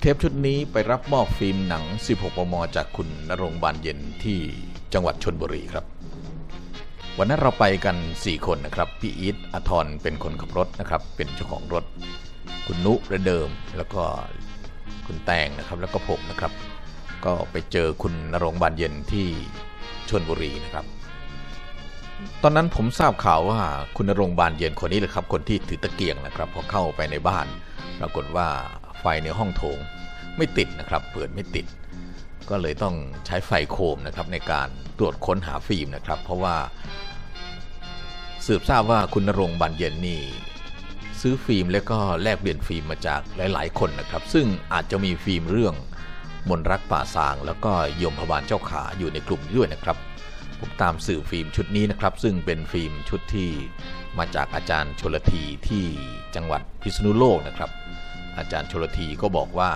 เทปชุดนี้ไปรับมอบฟิล์มหนัง 16 มม จากคุณนรงบานเย็นที่จังหวัดชนบุรีครับ วันนั้นเราไปกัน 4 คนนะครับ พี่อีทอทรเป็นคนขับรถนะครับ เป็นเจ้าของรถ คุณนุระเดิม แล้วก็คุณแตงนะครับ แล้วก็ผมนะครับ ก็ไปเจอคุณนรงบานเย็นที่ชนบุรีนะครับ ตอนนั้นผมทราบข่าวว่าคุณนรงบานเย็นคนนี้แหละครับ คนที่ถือตะเกียงนะครับ พอเข้าไปในบ้าน ปรากฏว่า ไฟในห้องโถงไม่ติดนะครับ เปิดไม่ติด ก็เลยต้องใช้ไฟโคมนะครับในการตรวจค้นหาฟิล์มนะครับ เพราะว่า สืบทราบว่าคุณนรงบานเย็นนี่ซื้อฟิล์มแล้วก็แลกเปลี่ยนฟิล์มมาจากหลาย ๆ คนนะครับ ซึ่งอาจจะมีฟิล์มเรื่องมนรักป่าซาง แล้วก็ยมพบาลเจ้าขาอยู่ในกลุ่มด้วยนะครับ ผมตามสื่อฟิล์มชุดนี้นะครับ ซึ่งเป็นฟิล์มชุดที่มาจากอาจารย์ชลทีที่จังหวัดพิษณุโลกนะครับ อาจารย์ชลทีก็บอกว่า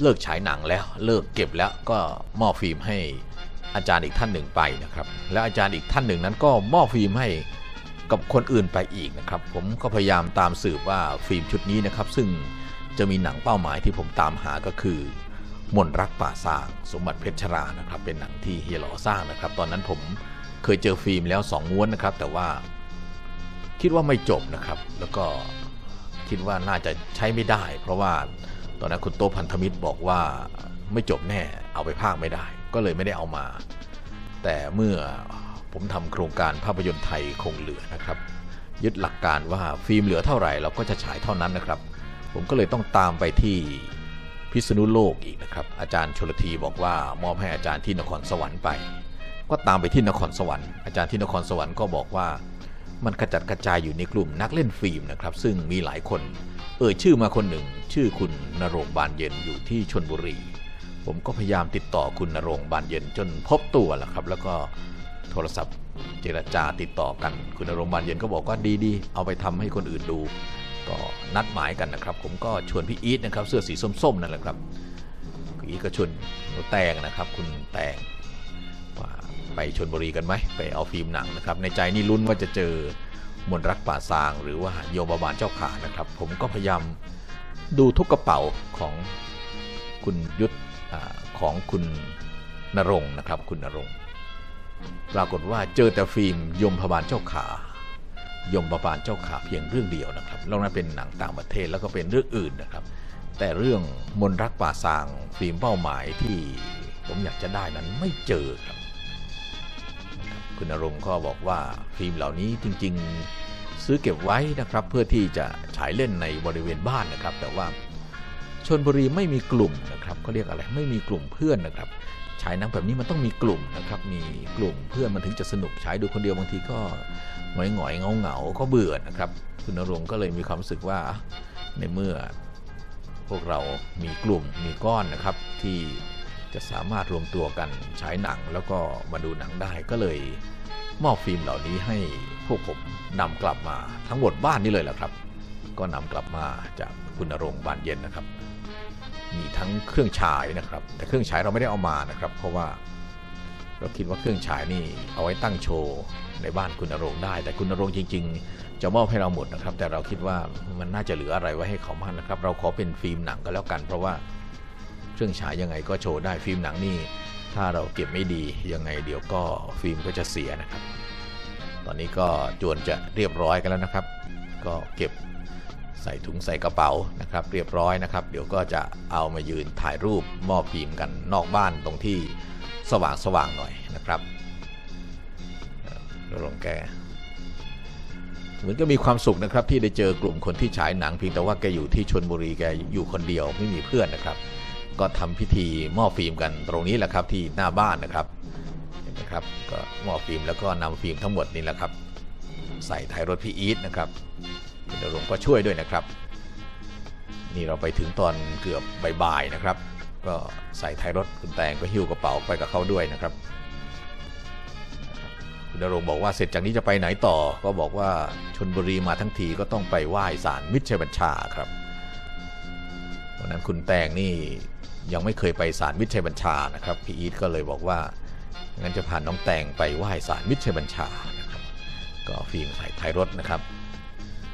เลิกฉายหนังแล้วเลิกเก็บแล้วก็มอบฟิล์มให้อาจารย์อีกท่านหนึ่งไปนะครับ และอาจารย์อีกท่านหนึ่งนั้นก็มอบฟิล์มให้กับคนอื่นไปอีกนะครับ ผมก็พยายามตามสืบว่าฟิล์มชุดนี้นะครับ ซึ่งจะมีหนังเป้าหมายที่ผมตามหาก็คือ มนต์รักป่าสร้างสมบัติเพชรชรานะครับ เป็นหนังที่เฮียหลอสร้างนะครับ ตอนนั้นผมเคยเจอฟิล์มแล้ว 2 ม้วนนะครับ แต่ว่าคิดว่าไม่จบนะครับ แล้วก็ คิดว่าน่าจะใช้ไม่ได้ เพราะว่าตอนนั้นคุณโตพันธมิตรบอกว่าไม่จบแน่เอาไปภาคไม่ได้ ก็เลยไม่ได้เอามา แต่เมื่อผมทำโครงการภาพยนตร์ไทยคงเหลือนะครับ ยึดหลักการว่าฟิล์มเหลือเท่าไหร่เราก็จะฉายเท่านั้นนะครับ ผมก็เลยต้องตามไปที่พิษณุโลกอีกนะครับ อาจารย์ชลทีบอกว่ามอบให้อาจารย์ที่นครสวรรค์ไป ก็ตามไปที่นครสวรรค์อาจารย์ที่นครสวรรค์ก็บอกว่า มันกระจัดกระจายอยู่ในกลุ่มนักเล่นฟิล์มนะครับ ซึ่งมีหลายคน เอ่ยชื่อมาคนหนึ่ง ชื่อคุณนรงบานเย็นอยู่ที่ชนบุรี ผมก็พยายามติดต่อคุณนรงบานเย็นจนพบตัวแหละครับ แล้วก็โทรศัพท์เจรจาติดต่อกัน คุณนรงบานเย็นก็บอกว่าดีๆ เอาไปทำให้คนอื่นดู ก็นัดหมายกันนะครับ ผมก็ชวนพี่อีทนะครับ เสื้อสีส้มๆนั่นแหละครับอีทก็ชวนหนูแตงนะครับ คุณแตง ว่าไปชนบุรีกันไหมไปเอาฟิล์มหนังนะครับ ในใจนี่ลุ้นว่าจะเจอมนรักป่าซาง หรือว่าโยมบาลเจ้าขานะครับ ผมก็พยายามดูทุกกระเป๋าของคุณยุทธของคุณนรงค์นะครับ คุณนรงค์ปรากฏว่าเจอแต่ฟิล์มยมพบาลเจ้าขายมบาลเจ้าขาเพียงเรื่องเดียวนะครับนอกนั้นเป็นหนังต่างประเทศแล้วก็เป็นเรื่องอื่นนะครับ แต่เรื่องมนรักป่าซาง ฟิล์มเป้าหมายที่ผมอยากจะได้นั้นไม่เจอครับ ครับคุณนรงค์ก็บอกว่าฟิล์มเหล่านี้จริง ๆ ซื้อเก็บไว้นะครับเพื่อที่จะฉายเล่นในบริเวณบ้านนะครับ แต่ว่าชนบุรีไม่มีกลุ่มนะครับเขาเรียกอะไรไม่มีกลุ่มเพื่อนนะครับฉายหนังแบบนี้มันต้องมีกลุ่มนะครับ มีกลุ่มเพื่อนมันถึงจะสนุกฉายดูคนเดียวบางทีก็หงอยหงอยเงาเงาๆก็เบื่อนะครับ คุณนรงก็เลยมีความรู้สึกว่าในเมื่อพวกเรามีกลุ่มมีก้อนนะครับ ที่จะสามารถรวมตัวกันฉายหนังแล้วก็มาดูหนังได้ก็เลย มอบฟิล์มเหล่านี้ให้พวกผมนำกลับมาทั้งหมดบ้านนี่เลยแหละครับ ก็นำกลับมาจากคุณนรงบานเย็นนะครับ มีทั้งเครื่องฉายนะครับ แต่เครื่องฉายเราไม่ได้เอามานะครับ เพราะว่าเราคิดว่าเครื่องฉายนี่เอาไว้ตั้งโชว์ในบ้านคุณนรงได้ แต่คุณนรงจริง ๆ จะมอบให้เราหมดนะครับ แต่เราคิดว่ามันน่าจะเหลืออะไรไว้ให้เขามากนะครับ เราขอเป็นฟิล์มหนังก็แล้วกัน เพราะว่าเครื่องฉายยังไงก็โชว์ได้ฟิล์มหนังนี่ ถ้าเราเก็บไม่ดียังไงเดี๋ยวก็ฟิล์มก็จะเสียนะครับ ตอนนี้ก็จวนจะเรียบร้อยกันแล้วนะครับ ก็เก็บใส่ถุงใส่กระเป๋านะครับ เรียบร้อยนะครับ เดี๋ยวก็จะเอามายืนถ่ายรูปมอบฟิล์มกันนอกบ้านตรงที่สว่างสว่างๆหน่อยนะครับเอ่อลงแกเหมือนก็มีความสุขนะครับที่ได้เจอกลุ่มคนที่ฉายหนังเพียงแต่ว่าแกอยู่ที่ชนบุรีแกอยู่คนเดียวไม่มีเพื่อนนะครับ ก็ทำพิธีมอบฟิล์มกันตรงนี้แหละครับที่หน้าบ้านนะครับเห็นไหมครับก็มอบฟิล์มแล้วก็นำฟิล์มทั้งหมดนี่แหละครับ ใส่ท้ายรถพี่อีทนะครับคุณดรงค์ก็ช่วยด้วยนะครับ นี่เราไปถึงตอนเกือบบ่ายๆนะครับ ก็ใส่ท้ายรถคุณแตงก็หิ้วกระเป๋าไปกับเขาด้วยนะครับคุณดรงค์บอกว่าเสร็จจากนี้จะไปไหนต่อก็บอกว่าชนบุรีมาทั้งทีก็ต้องไปไหว้ศาลมิตรชัยบัญชาครับวันนั้นคุณแตงนี่ ยังไม่เคยไปศาลมิตรชัยบัญชานะครับพี่อีทก็เลยบอกว่างั้นจะพาน้องแตงไปไหว้ศาลมิตรชัยบัญชานะครับ ก็ฟิล์มใส่ท้ายรถนะครับ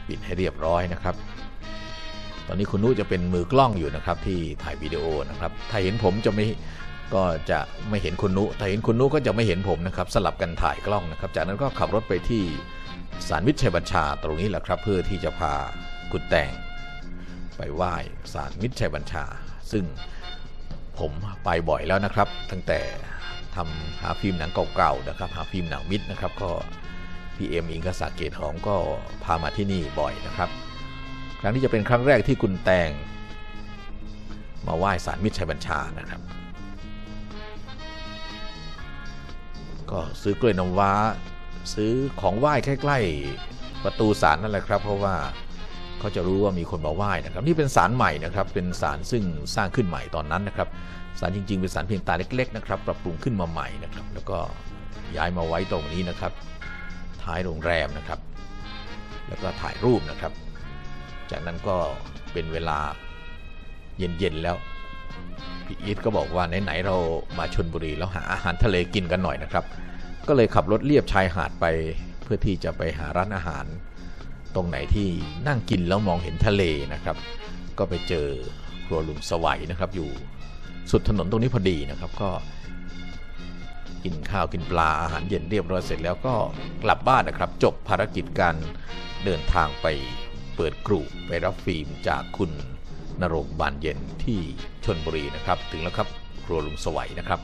ปิดให้เรียบร้อยนะครับ ตอนนี้คุณนุจะเป็นมือกล้องอยู่นะครับที่ถ่ายวิดีโอนะครับ ถ้าเห็นผมจะไม่ก็จะไม่เห็นคุณนุถ้าเห็นคุณนุก็จะไม่เห็นผมนะครับ สลับกันถ่ายกล้องนะครับ จากนั้นก็ขับรถไปที่ศาลมิตรชัยบัญชาตรงนี้แหละครับ เพื่อที่จะพาคุณแตงไปไหว้ศาลมิตรชัยบัญชา ซึ่ง ผมไปบ่อยแล้วนะครับ ตั้งแต่ทำหาฟิล์มหนังเก่าๆนะครับ หาฟิล์มหนังมิตรนะครับก็พีเอ็มอิงกษาเกตหอมก็พามาที่นี่บ่อยนะครับ ครั้งนี้จะเป็นครั้งแรกที่คุณแตง มาไหว้ศาลมิตรชัยบัญชานะครับ ก็ซื้อกล้วยน้ำว้า ซื้อของไหว้ใกล้ ๆ ประตูศาลนั่นแหละครับ เพราะว่า เขาจะรู้ว่ามีคนมาไหว้นะครับ นี่เป็นศาลใหม่นะครับ เป็นศาลซึ่งสร้างขึ้นใหม่ตอนนั้นนะครับศาลจริง ๆ เป็นศาลเพียงตาเล็กๆนะครับ ปรับปรุงขึ้นมาใหม่นะครับ แล้วก็ย้ายมาไว้ตรงนี้นะครับ ท้ายโรงแรมนะครับ แล้วก็ถ่ายรูปนะครับ จากนั้นก็เป็นเวลาเย็นๆแล้วพี่อีทก็บอกว่าไหนๆเรามาชนบุรีแล้วหาอาหารทะเลกินกันหน่อยนะครับ ก็เลยขับรถเลียบชายหาดไปเพื่อที่จะไปหาร้านอาหาร ตรงไหนที่นั่งกินแล้วมองเห็นทะเลนะครับ ก็ไปเจอครัวลุงสวัยนะครับ อยู่สุดถนนตรงนี้พอดีนะครับก็ กินข้าวกินปลาอาหารเย็นเรียบร้อยเสร็จแล้วก็กลับบ้านนะครับ จบภารกิจการเดินทางไปเปิดกรุไปรับฟิล์มจากคุณนรงบานเย็นที่ชนบุรีนะครับ ถึงแล้วครับครัวลุงสวัยนะครับ